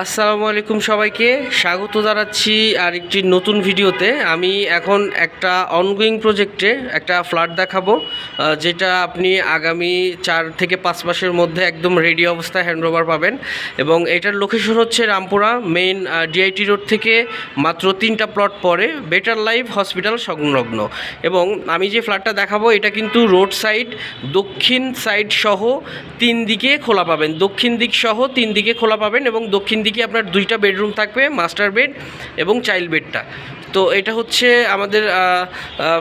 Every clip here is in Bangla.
আসসালামু আলাইকুম সবাইকে। স্বাগত জানাচ্ছি আর একটি নতুন ভিডিওতে। আমি এখন একটা অনগোয়িং প্রজেক্টে একটা ফ্ল্যাট দেখাবো যেটা আপনি আগামী চার থেকে পাঁচ মাসের মধ্যে একদম রেডি অবস্থায় হ্যান্ডওভার পাবেন। এবং এটার লোকেশন হচ্ছে রামপুরা মেইন ডিআইটি রোড থেকে মাত্র তিনটা প্লট পরে বেটার লাইফ হসপিটাল সংলগ্ন। এবং আমি যে ফ্ল্যাটটা দেখাবো, এটা কিন্তু রোড সাইড দক্ষিণ সাইড সহ তিন দিকে খোলা পাবেন। দক্ষিণ দিক সহ তিন দিকে খোলা পাবেন এবং দক্ষিণ দিকে আপনার দুইটা বেডরুম থাকবে, মাস্টার বেড এবং চাইল্ড বেডটা। তো এটা হচ্ছে আমাদের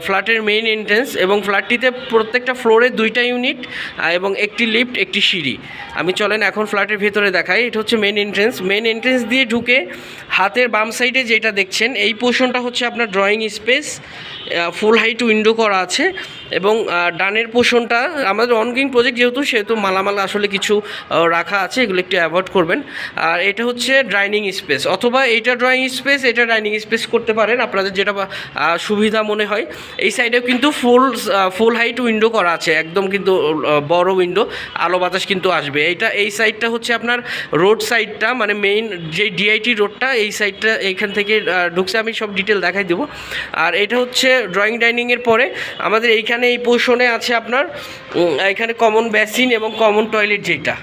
ফ্ল্যাটের মেইন এন্ট্রেন্স এবং ফ্ল্যাটটিতে প্রত্যেকটা ফ্লোরে দুইটা ইউনিট এবং একটি লিফট একটি সিঁড়ি। আমি চলেন এখন ফ্ল্যাটের ভেতরে দেখাই, এটা হচ্ছে মেইন এন্ট্রেন্স মেইন এন্ট্রেন্স দিয়ে ঢুকে হাতের বাম সাইডে যেটা দেখছেন, এই পোর্শনটা হচ্ছে আপনার drawing space full height window করা আছে এবং ডানের পোষণটা আমাদের অনগিং প্রজেক্ট যেহেতু, সেহেতু মালামাল আসলে কিছু রাখা আছে, এগুলো একটু অ্যাভয়েড করবেন। আর এটা হচ্ছে ডাইনিং স্পেস অথবা এটা ড্রয়িং স্পেস এটা ডাইনিং স্পেস করতে পারেন, আপনাদের যেটা সুবিধা মনে হয়। এই সাইডেও কিন্তু ফুল ফুল হাইট উইন্ডো করা আছে, একদম কিন্তু বড় উইন্ডো আলো বাতাস কিন্তু আসবে। এইটা, এই সাইডটা হচ্ছে আপনার রোড সাইডটা মানে মেইন যে ডিআইটি রোডটা এই সাইডটা এইখান থেকে ঢুকছে, আমি সব ডিটেল দেখাই দেবো। আর এটা হচ্ছে ড্রয়িং ডাইনিংয়ের পরে আমাদের এইখানে এই পোর্শনে আছে আপনার এখানে কমন বেসিন এবং কমন টয়লেট যেটা।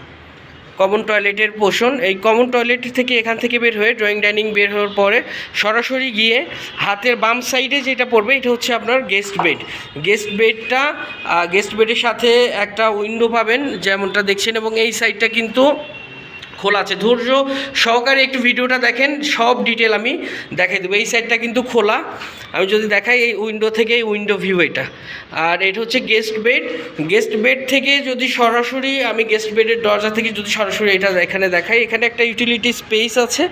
কমন টয়লেটের পোষণ এই কমন টয়লেট থেকে এখান থেকে বের হয়ে ড্রয়িং ডাইনিং বের হওয়ার পরে সরাসরি গিয়ে হাতের বাম সাইডে যেটা পড়বে, এটা হচ্ছে আপনার গেস্ট বেড গেস্ট বেডটা গেস্ট বেডের সাথে একটা উইন্ডো পাবেন, যেমনটা দেখছেন, এবং এই সাইডটা কিন্তু খোলা আছে। ধৈর্য সহকারে একটু ভিডিওটা দেখেন, সব ডিটেল আমি দেখাই দেবো। এই সাইডটা কিন্তু খোলা। আমি যদি দেখাই এই উইন্ডো থেকে এই উইন্ডো ভিউ এটা। আর এটা হচ্ছে গেস্ট বেড গেস্ট বেড থেকে যদি সরাসরি আমি গেস্ট বেডের দরজা থেকে যদি সরাসরি এটা এখানে দেখাই, এখানে একটা ইউটিলিটি স্পেস আছে।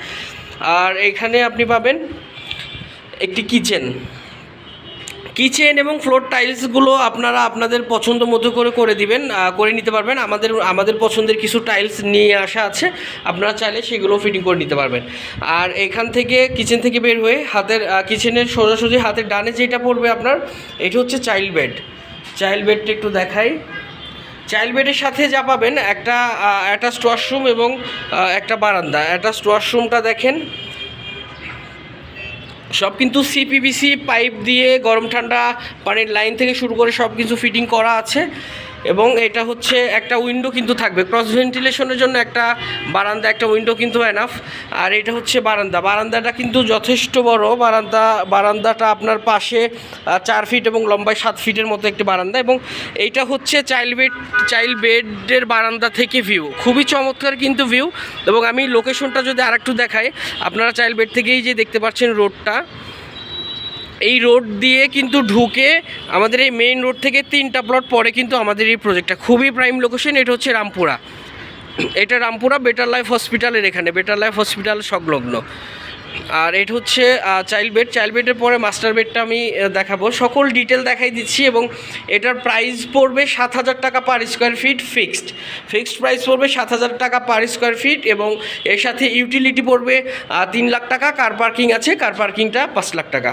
আর এখানে আপনি পাবেন একটি কিচেন কিচেন এবং ফ্লোর টাইলসগুলো আপনারা আপনাদের পছন্দ মতো করে করে দিবেন করে নিতে পারবেন। আমাদের আমাদের পছন্দের কিছু টাইলস নিয়ে আসা আছে, আপনারা চাইলে সেগুলো ফিটিং করে নিতে পারবেন। আর এখান থেকে কিচেন থেকে বের হয়ে হাতের কিচেনের সোজাসুজি হাতের ডানে যেটা পড়বে আপনার, এটা হচ্ছে চাইল্ড বেড চাইল্ড বেডটা একটু দেখাই। চাইল্ড বেডের সাথে যা পাবেন একটা অ্যাটাচড ওয়াশরুম এবং একটা বারান্দা। অ্যাটাচড ওয়াশরুমটা দেখেন সব কিন্তু সিপিবিসি পাইপ দিয়ে, গরম ঠান্ডা, পানির লাইন থেকে শুরু করে সব কিছু ফিটিং করা আছে। এবং এটা হচ্ছে একটা উইন্ডো কিন্তু থাকবে। ক্রস ভেন্টিলেশনের জন্য একটা বারান্দা, একটা উইন্ডো কিন্তু এনাফ আর এটা হচ্ছে বারান্দা। বারান্দাটা কিন্তু যথেষ্ট বড়। বারান্দা, বারান্দাটা আপনার পাশে চার ফিট এবং লম্বায় সাত ফিটের মতো একটি বারান্দা এবং এইটা হচ্ছে চাইল্ড বেড চাইল্ড বেডের বারান্দা থেকে ভিউ খুবই চমৎকার কিন্তু ভিউ এবং আমি লোকেশনটা যদি আরেকটু দেখাই, আপনারা চাইল্ড বেড থেকেই যে দেখতে পাচ্ছেন রোডটা এই রোড দিয়ে কিন্তু ঢুকে আমাদের এই মেইন রোড থেকে তিনটা প্লট পরে কিন্তু আমাদের এই প্রজেক্টটা খুবই প্রাইম লোকেশন এটা হচ্ছে রামপুরা। এটা রামপুরা বেটার লাইফ হসপিটালের এখানে। বেটার লাইফ হসপিটাল সংলগ্ন। আর এটা হচ্ছে চাইল্ড বেড চাইল্ড বেডের পরে মাস্টার বেডটা আমি দেখাবো। সকল ডিটেল দেখাই দিচ্ছি এবং এটার প্রাইস পড়বে সাত হাজার টাকা per square feet fixed fixed price পড়বে সাত হাজার টাকা পার স্কোয়ার ফিট এবং এর সাথে ইউটিলিটি পড়বে তিন লাখ টাকা। কার পার্কিং আছে কার পার্কিংটা পাঁচ লাখ টাকা।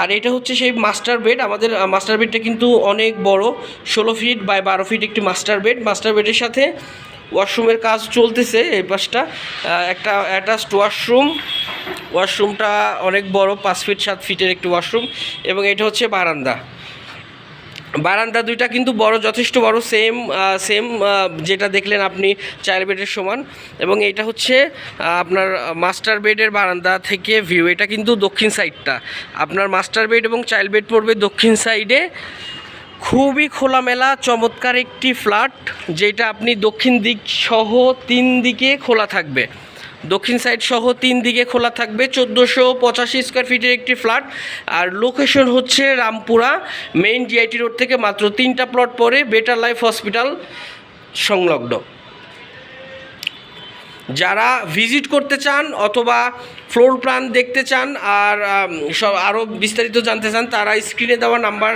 আর এটা হচ্ছে সেই মাস্টার বেড আমাদের মাস্টার বেডটা কিন্তু অনেক বড়। ষোলো ফিট বাই বারো ফিট একটি মাস্টার বেড মাস্টার বেডের সাথে ওয়াশরুমের কাজ চলতেছে এই পাশটা। একটা অ্যাটাচড ওয়াশরুম ওয়াশরুমটা অনেক বড়, পাঁচ ফিট সাত ফিটের একটি ওয়াশরুম এবং এটা হচ্ছে বারান্দা। বারান্দা দুইটা কিন্তু বড়, যথেষ্ট বড় সেম সেম যেটা দেখলেন আপনি চাইল্ড বেডের সমান। এবং এটা হচ্ছে আপনার মাস্টার বেডের বারান্দা থেকে ভিউ এটা কিন্তু দক্ষিণ সাইডটা আপনার মাস্টার বেড এবং চাইল্ড বেড পড়বে দক্ষিণ সাইডে খুবই খোলামেলা, চমৎকার একটি ফ্ল্যাট, যেটা আপনি দক্ষিণ দিক সহ তিন দিকে খোলা থাকবে। দক্ষিণ সাইড সহ তিন দিকে খোলা থাকবে, চোদ্দোশো পঁচাশি স্কোয়ার ফিটের একটি ফ্ল্যাট। আর লোকেশন হচ্ছে রামপুরা মেইন জিআইটি রোড থেকে মাত্র তিনটা প্লট পরে বেটার লাইফ হসপিটাল সংলগ্ন। যারা ভিজিট করতে চান অথবা ফ্লোর প্ল্যান দেখতে চান আর সব আরও বিস্তারিত জানতে চান, তারা স্ক্রিনে দেওয়া নাম্বার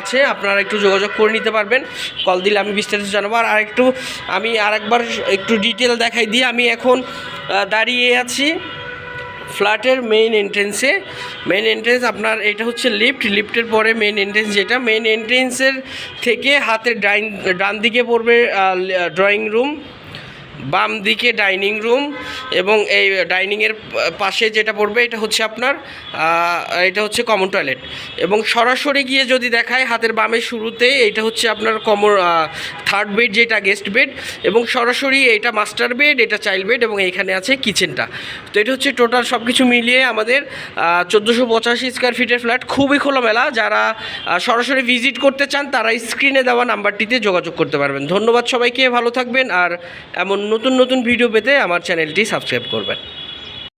আছে, আপনারা একটু যোগাযোগ করে নিতে পারবেন। কল দিলে আমি বিস্তারিত জানাব। আর আরেকটু, আমি আরেকবার একটু ডিটেল দেখাই দিয়ে আমি এখন দাঁড়িয়ে আছি ফ্ল্যাটের মেইন এন্ট্রেন্সে মেইন এন্ট্রেন্স আপনার, এটা হচ্ছে লিফট লিফটের পরে মেইন এন্ট্রেন্স যেটা। মেইন এন্ট্রেন্সের থেকে হাতের ডাইন, ডান দিকে পড়বে ড্রয়িং রুম বাম দিকে ডাইনিং রুম এবং এই ডাইনিংয়ের পাশে যেটা পড়বে, এটা হচ্ছে আপনার এটা হচ্ছে কমন টয়লেট এবং সরাসরি গিয়ে যদি দেখায় হাতের বামের শুরুতে, এটা হচ্ছে আপনার কমন থার্ড বেড যেটা গেস্ট বেড এবং সরাসরি এটা মাস্টার বেড এটা চাইল্ড বেড এবং এইখানে আছে কিচেনটা তো এটা হচ্ছে টোটাল সব কিছু মিলিয়ে আমাদের চোদ্দোশো পঁচাশি স্কোয়ার ফিটের ফ্ল্যাট খুবই খোলামেলা। যারা সরাসরি ভিজিট করতে চান, তারা স্ক্রিনে দেওয়া নাম্বারটিতে যোগাযোগ করতে পারবেন। ধন্যবাদ সবাইকে, ভালো থাকবেন, আর এমন নতুন নতুন ভিডিও পেতে আমার চ্যানেলটি সাবস্ক্রাইব করবেন।